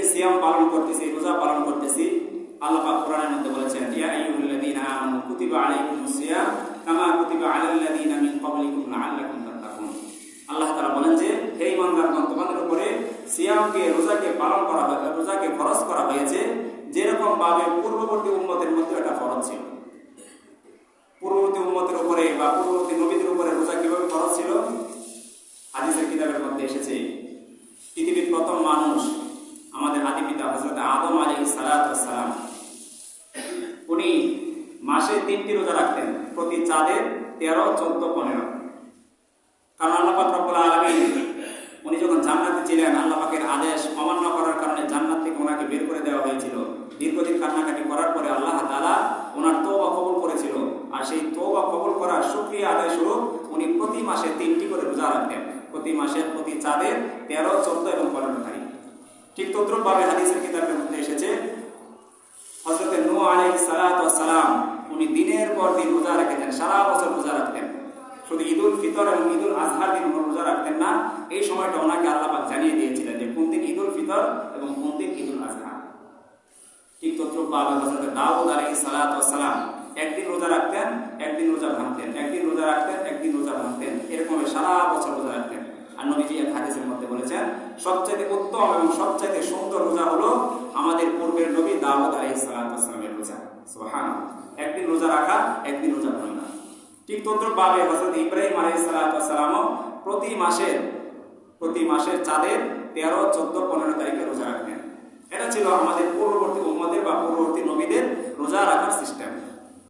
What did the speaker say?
এই সিয়াম পালন করতেছি, রোজা পালন করতেছি। আল্লাহ পাক কোরআনের মধ্যে বলেছেন, ইয়া আইয়ুহাল্লাযীনা আমানু কুতিবা আলাইকুমুস সিয়াম কামা কুতিবা মিন ক্বাবলিকুম লাআল্লাকুম তাত্তাকুন। আল্লাহ তাআলা বলেন যে, হে তোমাদের উপরে সিয়ামকে, রোজাকে পালন করা রোজাকে ফরজ করা হয়েছে যেরকম ভাবে পূর্ববর্তী উম্মতের মধ্যে এটা ফরজ ছিল। পূর্ববর্তী উম্মতের উপরে বা পূর্ববর্তী নবীদের উপরে রোজা কীভাবে ফরজ ছিল হাদিসের কিতাবের মধ্যে এসেছে পৃথিবীর প্রথম মানুষ আমাদের আদি পিতা হজরত আদম আলী সালাম উনি মাসে তিনটি রোজা রাখতেন। প্রতি চাঁদে তেরো, চোদ্দ, পনেরো। কারণ আল্লাহ পাক রব্বুল আলামিন, উনি যখন জান্নাতে ছিলেন, আল্লাহ পাকের আদেশ অমান্য করার কারণে জান্নাত থেকে ওনাকে বের করে দেওয়া হয়েছিল। দীর্ঘদিন কান্নাকাটি করার পরে আল্লাহ তাআলা ওনার তওবা কবুল করেছিল। আর সেই তওবা কবুল করার শুকরিয়া আদায় স্বরূপ উনি প্রতি মাসে তিনটি করে রোজা রাখতেন। প্রতি মাসের প্রতি চাঁদের তেরো, চোদ্দ এবং পনেরো তারিখ। ঠিক তদ্রুপভাবে হাদিসের কিতাবের মধ্যে এসেছে হজরত নূ আলাইহিস সালাতু ওয়াস সালাম, উনি দিনের পর দিন রোজা সারা বছর রোজা রাখতেন। শুধু ফিতর এবং আজহার দিন রোজা রাখতেন না, এই সময়টা ওনাকে জানিয়ে দিয়েছিলেন যে, কোন দিন ফিতর এবং কোন দিন আজহা। ঠিক হজরত দাউদ সালাম। একদিন রোজা রাখতেন, একদিন রোজা ভাঙতেন, একদিন রোজা রাখতেন, একদিন রোজা ভাঙতেন, এরকম সারা বছর রোজা রাখতেন। আর নবীজি এক হাদিসের মধ্যে বলেছেন, সবচাইতে উত্তম এবং সবচাইতে সুন্দর রোজা হলো আমাদের পূর্বের নবী দাউদ আলাইহিস সালাতু ওয়াস সালামের রোজা সুবহানাল্লাহ একদিন রোজা রাখা একদিন রোজা না। ঠিক তদ্রুপভাবে হজরত ইব্রাহিম আলাইহিস সালামও প্রতি মাসের প্রতি মাসের চাঁদের তেরো, চোদ্দ, পনেরো তারিখে রোজা রাখতেন। এটা ছিল আমাদের পূর্ববর্তী